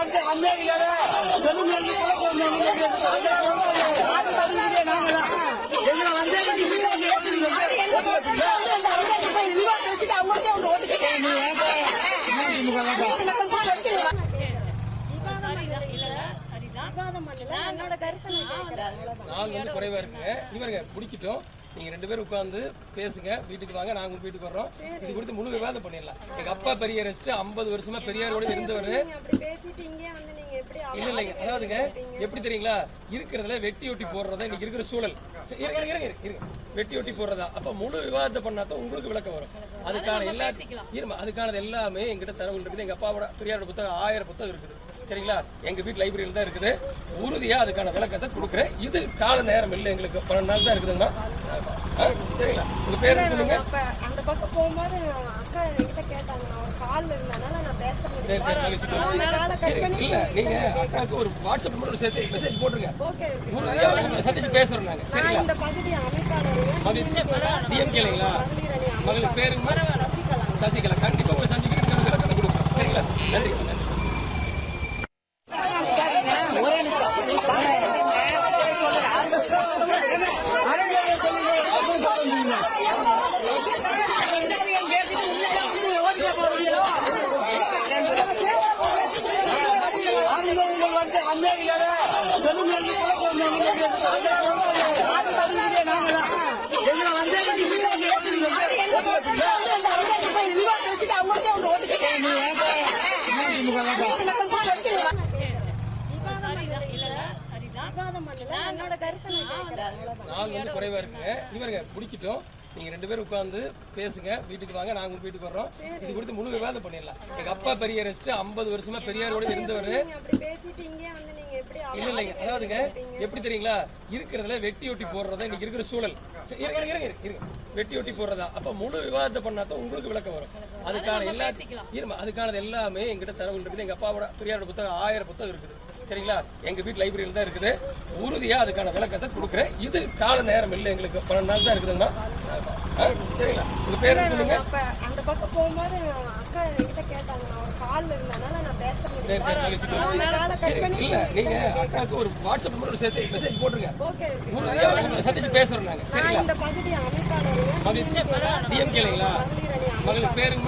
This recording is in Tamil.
வந்து அமெரிக்கால தெலுங்கு வந்து நாங்க எங்களை வந்து என்னோட கருத்தை நான் வந்து குறைவா இருக்கு இவருங்க பிடிக்கிட்டோம் நீங்க ரெண்டு பேரும் உட்காந்து பேசுங்க வீட்டுக்கு வாங்க நாங்க உங்க வீட்டுக்கு வர்றோம். இது குறித்து முழு விவாதம் பண்ணிடலாம். எங்க அப்பா பெரிய ரெஸ்ட் ஐம்பது வருஷமா பெரியாரோட இருந்தவர். இல்ல இல்லைங்க அதாவதுங்க எப்படி தெரியுங்களா? இருக்கிறதுல வெட்டி ஒட்டி போடுறதா இன்னைக்கு இருக்கிற சூழல். இருங்க இருங்க இருங்க, வெட்டி ஒட்டி போடுறதா. அப்ப முழு விவாதத்தை பண்ணாதான் உங்களுக்கு விளக்கம் வரும். அதுக்கான எல்லா இருமா அதுக்கானது எல்லாமே எங்கிட்ட தரவு இருக்குது. எங்க அப்பாவோட பெரியாரோட புத்தகம் ஆயிரம் புத்தகம் இருக்குது. சரிங்களா? எங்க வீட்டு லைப்ரரியில தான் இருக்குது. உறுதியா அதுக்கான விளக்கத்தை கொடுக்குறேன். இது கால நேரம் இல்லை எங்களுக்கு. பன்னெண்டு நாள் தான் இருக்குதுங்கண்ணா சரிங்களா உங்க பேர் சொல்லுங்க அந்த பக்கம் போகும்போது அக்கா என்கிட்ட கேட்டாங்க நான் ஒரு கால்ல இருந்தனால நான் பேச சரி சரி மகிழ்ச்சி காலை சரி பண்ணி இல்ல நீங்க அக்காவுக்கு ஒரு வாட்ஸ்அப் ஒரு சேர்த்து மெசேஜ் போட்டுருங்க ஓகே சந்திச்சு பேசுறோம் நாங்க நான் சரிங்களா இந்த பகுதி அமைப்பாளர் மகிழ்ச்சி மகளிர் பேருங்க சசிகலா கண்டிப்பா உங்களை கொடுக்குறோம் சரிங்களா நன்றி நன்றி ஆண்கள் வந்து அமெரிக்கால தெலுங்கு வந்து குழப்பம் வந்து நாடு தருவீங்க நாங்க தான் எங்களை வந்து விவாதம் பண்ணல என்னோட கருத்தை நான் கேட்கிறேன் அவ்வளவுதான். நாள் வந்து குறைவா இருக்கு. இவருங்க பிடிக்கிட்டோம் நீங்க ரெண்டு பேரும் உட்காந்து பேசுங்க. வீட்டுக்கு வாங்க நாங்க உங்க வீட்டுக்கு வர்றோம். இது குறித்து முழு விவாதம் பண்ணிடலாம். எங்க அப்பா பெரிய ரெஸ்ட் ஐம்பது வருஷமா பெரியாரோட இருந்தவர். இல்ல இல்லைங்க அதாவதுங்க எப்படி தெரியுங்களா? இருக்கிறதுல வெட்டி ஒட்டி போடுறதா இன்னைக்கு இருக்கிற சூழல். இருங்க இருங்க இருங்க, வெட்டி ஒட்டி போடுறதா. அப்ப முழு விவாதத்தை பண்ணாதான் உங்களுக்கு விளக்கம் வரும். அதுக்கான எல்லா இருமா அதுக்கானது எல்லாமே எங்கிட்ட தரவு இருக்குது. எங்க அப்பாவோட பெரியாரோட புத்தகம் ஆயிரம் புத்தகம் இருக்குது. சரிங்களா? எங்க வீட்டு லைப்ரரியில தான் இருக்குது. உறுதியா அதுக்கான விளக்கத்தை கொடுக்குறேன். இது கால நேரம் இல்லை எங்களுக்கு. பன்னெண்டு நாள் தான் இருக்குதுங்கண்ணா ஆ, சரிங்களா உங்க பேர் சொல்லுங்க? அப்ப அந்த பக்கம் போகும்போது அக்கா என்கிட்ட கேட்டாங்க. நான் ஒரு கால்ல இருந்தனால நான் பேச முடியல. காலை இல்ல நீங்க ஒரு வாட்ஸ்அப் நம்பர் சேர்த்து மெசேஜ் போட்டுருங்க. ஓகே சந்திச்சு பேசுறோம் நாங்க. சரிங்களா? இந்த பகுதி அமைப்பாளர் மகிழ்ச்சி டிஎம்கே இல்லைங்களா? மகளிரணி மகளிர் பேருங்க.